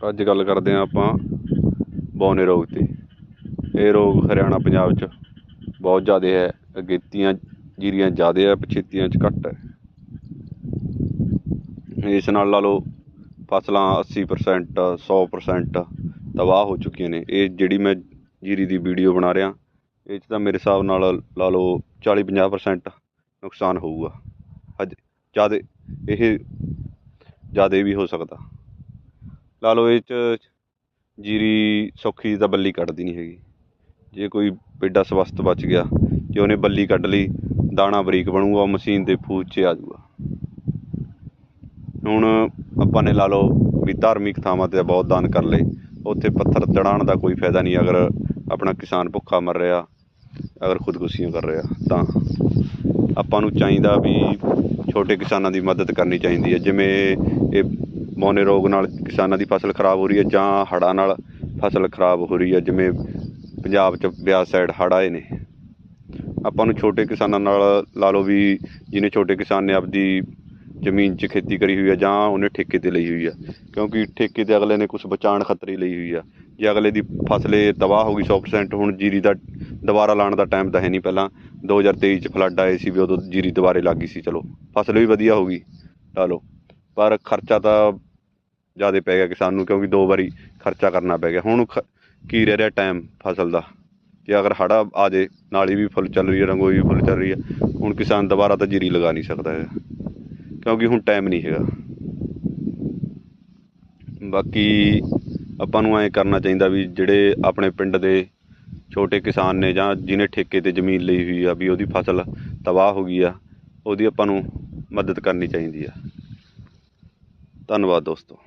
ਅੱਜ ਗੱਲ ਕਰਦੇ ਹਾਂ ਆਪਾਂ ਬੌਨੇ ਰੋਗ ਤੇ। ਇਹ ਰੋਗ ਹਰਿਆਣਾ, ਪੰਜਾਬ 'ਚ ਬਹੁਤ ਜ਼ਿਆਦਾ ਹੈ। ਅਗੇਤੀਆਂ ਜੀਰੀਆਂ ਜ਼ਿਆਦਾ ਹੈ, ਪਛੇਤੀਆਂ 'ਚ ਘੱਟ ਹੈ। ਇਸ ਨਾਲ ਲਾ ਲਓ ਫਸਲਾਂ 80% 100% ਤਬਾਹ ਹੋ ਚੁੱਕੀਆਂ ਨੇ। ਇਹ ਜਿਹੜੀ ਮੈਂ ਜੀਰੀ ਦੀ ਵੀਡੀਓ ਬਣਾ ਰਿਹਾ, ਇਹ 'ਚ ਤਾਂ ਮੇਰੇ ਹਿਸਾਬ ਨਾਲ ਲਾ ਲਓ 40 50% ਨੁਕਸਾਨ ਹੋਊਗਾ। ਹਜ ਜ਼ਿਆਦਾ, ਇਹ ਜ਼ਿਆਦਾ ਵੀ ਹੋ ਸਕਦਾ। ਲਾ ਲਓ ਇਹ 'ਚ ਜੀਰੀ ਸੌਖੀ ਤਾਂ ਬੱਲੀ ਕੱਢਦੀ ਨਹੀਂ ਹੈਗੀ। ਜੇ ਕੋਈ ਪੇਡਾ ਸਵਸਥ ਬਚ ਗਿਆ ਜੇ ਉਹਨੇ ਬੱਲੀ ਕੱਢ ਲਈ, ਦਾਣਾ ਬਰੀਕ ਬਣੂਗਾ, ਉਹ ਮਸ਼ੀਨ ਦੇ ਫੂਜ 'ਚ ਆ ਜਾਊਗਾ। ਹੁਣ ਆਪਾਂ ਨੇ ਲਾ ਲਓ ਵੀ ਧਾਰਮਿਕ ਥਾਵਾਂ ਤੇ ਬਹੁਤ ਦਾਨ ਕਰ ਲਏ। ਉੱਥੇ ਪੱਥਰ ਚੜਾਉਣ ਦਾ ਕੋਈ ਫਾਇਦਾ ਨਹੀਂ ਅਗਰ ਆਪਣਾ ਕਿਸਾਨ ਭੁੱਖਾ ਮਰ ਰਿਹਾ, ਅਗਰ ਖੁਦਕੁਸ਼ੀਆਂ ਕਰ ਰਿਹਾ, ਤਾਂ ਆਪਾਂ ਨੂੰ ਚਾਹੀਦਾ ਵੀ ਛੋਟੇ ਕਿਸਾਨਾਂ ਦੀ ਮਦਦ ਕਰਨੀ ਚਾਹੀਦੀ ਹੈ। ਜਿਵੇਂ ਇਹ ਮੌਨੇ ਰੋਗ ਨਾਲ ਕਿਸਾਨਾਂ ਦੀ ਫਸਲ ਖਰਾਬ ਹੋ ਰਹੀ ਹੈ ਜਾਂ ਹੜ੍ਹਾਂ ਨਾਲ ਫਸਲ ਖਰਾਬ ਹੋ ਰਹੀ ਹੈ, ਜਿਵੇਂ ਪੰਜਾਬ 'ਚ ਬਿਆਸ ਸਾਈਡ ਹੜ੍ਹ ਆਏ ਨੇ। ਆਪਾਂ ਨੂੰ ਛੋਟੇ ਕਿਸਾਨਾਂ ਨਾਲ ਲਾ ਲਓ ਵੀ ਜਿਹਨੇ ਛੋਟੇ ਕਿਸਾਨ ਨੇ ਆਪਦੀ ਜ਼ਮੀਨ 'ਚ ਖੇਤੀ ਕਰੀ ਹੋਈ ਹੈ ਜਾਂ ਉਹਨੇ ਠੇਕੇ ਤੇ ਲਈ ਹੋਈ ਆ ਕਿਉਂਕਿ ਠੇਕੇ ਤੇ ਅਗਲੇ ਨੇ ਕੁਝ ਬਚਾਉਣ ਖਤਰੇ ਲਈ ਹੋਈ ਆ ਜੇ ਅਗਲੇ ਦੀ ਫਸਲੇ ਤਬਾਹ ਹੋ ਗਈ 100% ਹੁਣ ਜੀਰੀ ਦਾ ਦੁਬਾਰਾ ਲਾਉਣ ਦਾ ਟਾਈਮ ਤਾਂ ਹੈ ਨਹੀਂ ਪਹਿਲਾਂ। 2023 ਚ ਫਲੱਡ ਆਏ ਸੀ ਵੀ ਉਦੋਂ ਜੀਰੀ ਦੁਬਾਰੇ ਲੱਗ ਗਈ ਸੀ, ਚਲੋ, ਫਸਲ ਵੀ ਵਧੀਆ ਹੋ ਗਈ, ਲਾ ਲਓ। ਪਰ ਖਰਚਾ ਤਾਂ ਜ਼ਿਆਦਾ ਪੈ ਗਿਆ ਕਿਸਾਨ ਨੂੰ, ਕਿਉਂਕਿ ਦੋ ਵਾਰੀ ਖਰਚਾ ਕਰਨਾ ਪੈ ਗਿਆ। ਹੁਣ ਖ- ਕੀ ਰਹਿ ਰਿਹਾ ਟਾਈਮ ਫਸਲ ਦਾ? ਜੇ ਅਗਰ ਹੜਾ ਆ ਜੇ, ਨਾਲੀ ਵੀ ਫੁੱਲ ਚੱਲ ਰਹੀ ਹੈ ਰੰਗੋਈ ਵੀ ਫੁੱਲ ਚੱਲ ਰਹੀ ਹੈ, ਹੁਣ ਕਿਸਾਨ ਦੁਬਾਰਾ ਤਾਂ ਜੀਰੀ ਲਗਾ ਨਹੀਂ ਸਕਦਾ ਹੈ। ਕਿਉਂਕਿ ਹੁਣ ਟਾਈਮ ਨਹੀਂ ਹੈਗਾ। ਬਾਕੀ ਆਪਾਂ ਨੂੰ ਐਂ ਕਰਨਾ ਚਾਹੀਦਾ ਵੀ ਜਿਹੜੇ ਆਪਣੇ ਪਿੰਡ ਦੇ ਛੋਟੇ ਕਿਸਾਨ ਨੇ ਜਾਂ ਜਿਹਨੇ ਠੇਕੇ ਤੇ ਜ਼ਮੀਨ ਲਈ ਹੋਈ ਆ, ਵੀ ਉਹਦੀ ਫਸਲ ਤਬਾਹ ਹੋ ਗਈ ਆ, ਉਹਦੀ ਆਪਾਂ ਨੂੰ ਮਦਦ ਕਰਨੀ ਚਾਹੀਦੀ ਆ। ਧੰਨਵਾਦ ਦੋਸਤੋ।